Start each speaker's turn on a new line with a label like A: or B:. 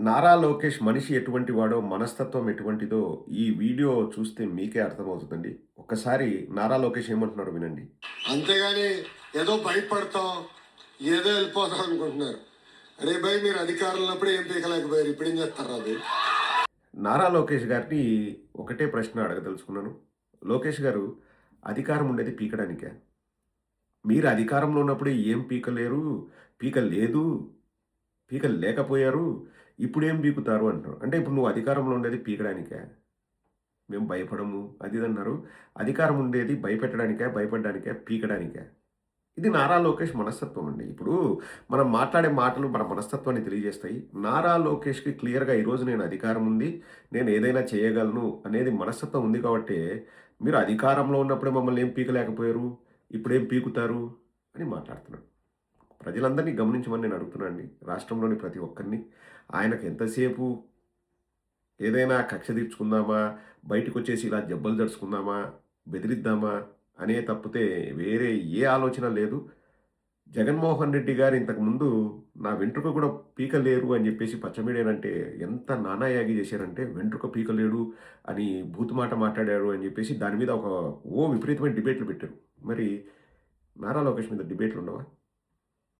A: నారా లోకేష్ మనిషి ఎటువంటి వాడో మనస్తత్వం ఎటువంటిదో ఈ వీడియో చూస్తే మీకే అర్థమవుతుందండి. ఒక్కసారి నారా లోకేష్ ఏమంటున్నారో వినండి.
B: అంతేగాని ఏదో భయపడతాం ఏదో వెళ్ళిపోతాం అనుకుంటున్నారు. అరే భయ్ మీరు అధికారంలో ఉన్నప్పుడు ఏం పీకలేకపోయారు? ఇప్పుడు ఏం చేస్తారు అది?
A: నారా లోకేష్ గారిని ఒకటే ప్రశ్న అడగదలుచుకున్నాను. లోకేష్ గారు అధికారం ఉండేది పీకడానికే. మీరు అధికారంలో ఉన్నప్పుడు ఏం పీకలేరు? పీక లేదు. పీక లేకపోయారు. ఇప్పుడేం పీకుతారు అంటారు. అంటే ఇప్పుడు నువ్వు అధికారంలో ఉండేది పీకడానికే. మేము భయపడము అది ఇది అన్నారు. అధికారం ఉండేది భయపెట్టడానికే భయపడడానికే పీకడానికే. ఇది నారా లోకేష్ మనస్తత్వం అండి. ఇప్పుడు మనం మాట్లాడే మాటలు మన మనస్తత్వాన్ని తెలియజేస్తాయి. నారా లోకేష్కి క్లియర్గా ఈరోజు నేను అధికారం ఉంది నేను ఏదైనా చేయగలను అనేది మనస్తత్వం ఉంది కాబట్టి మీరు అధికారంలో ఉన్నప్పుడే మమ్మల్ని ఏం పీకలేకపోయారు? ఇప్పుడేం పీకుతారు? అని మాట్లాడుతున్నాడు. ప్రజలందరినీ గమనించమని నేను అడుగుతున్నాను అండి. రాష్ట్రంలోని ప్రతి ఒక్కరిని. ఆయనకు ఎంతసేపు ఏదైనా కక్ష తీర్చుకుందామా? బయటకు వచ్చేసి ఇలా జబ్బలు జరుచుకుందామా బెదిరిద్దామా? అనే తప్పితే వేరే ఏ ఆలోచన లేదు. జగన్మోహన్ రెడ్డి గారు ఇంతకుముందు నా వెంట్రుక కూడా పీకలేరు అని చెప్పేసి పచ్చమీడేనంటే ఎంత నానాయాగి చేశారంటే వెంట్రుక పీకలేడు అని భూతమాట మాట్లాడాడు అని చెప్పేసి దాని మీద ఒక ఓ విపరీతమైన డిబేట్లు పెట్టారు. మరి నారా లోకేష్ మీద డిబేట్లు ఉండవా?